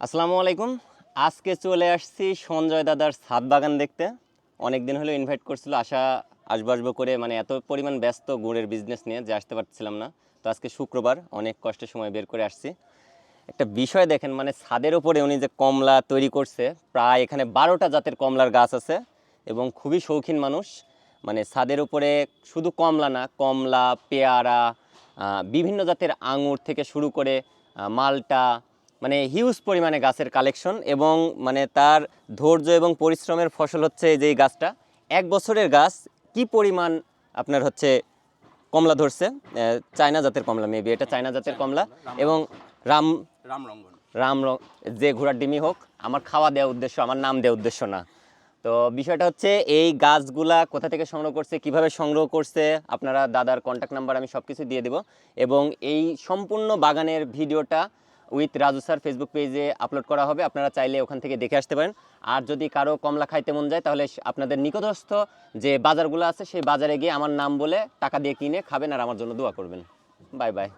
আসসালামু আলাইকুম। আজকে চলে আসছি সঞ্জয় দাদার ছাদ বাগান দেখতে। অনেক দিন হলো ইনভাইট করছিল, আশা আসব আসব করে মানে এত পরিমাণ ব্যস্ত গুড়ের বিজনেস নিয়ে যে আসতে পারছিলাম না। তো আজকে শুক্রবার, অনেক কষ্টের সময় বের করে আসছি। একটা বিষয় দেখেন মানে ছাদের ওপরে উনি যে কমলা তৈরি করছে, প্রায় এখানে বারোটা জাতের কমলার গাছ আছে এবং খুবই শৌখিন মানুষ। মানে ছাদের উপরে শুধু কমলা না, কমলা, পেয়ারা বিভিন্ন জাতের আঙুর থেকে শুরু করে মালটা মানে হিউজ পরিমাণে গাছের কালেকশন এবং মানে তার ধৈর্য এবং পরিশ্রমের ফসল হচ্ছে এই যে গাছটা। এক বছরের গাছ কি পরিমাণ আপনার হচ্ছে কমলা ধরছে? চায়না জাতের কমলা মেবি এটা চায়না জাতের কমলা এবং রাম রামরঙ্গন। রাম র- যে ঘোড়ার ডিমি হোক আমার খাওয়া দেওয়া উদ্দেশ্য আমার নাম দেওয়া উদ্দেশ্য না। তো বিষয়টা হচ্ছে এই গাছগুলা কোথা থেকে সংগ্রহ করছে কীভাবে সংগ্রহ করছে আপনারা দাদার কন্ট্যাক্ট নাম্বার আমি সব কিছু দিয়ে দেবো। এবং এই সম্পূর্ণ বাগানের ভিডিওটা উইথ রাজু স্যার ফেসবুক পেজে আপলোড করা হবে। আপনারা চাইলে ওখান থেকে দেখে আসতে পারেন। আর যদি কারও কমলা খাইতে মন যায়, তাহলে আপনাদের নিকটস্থ যে বাজারগুলো আছে, সেই বাজারে গিয়ে আমার নাম বলে টাকা দিয়ে কিনে খাবেন আর আমার জন্য দোয়া করবেন। Bye bye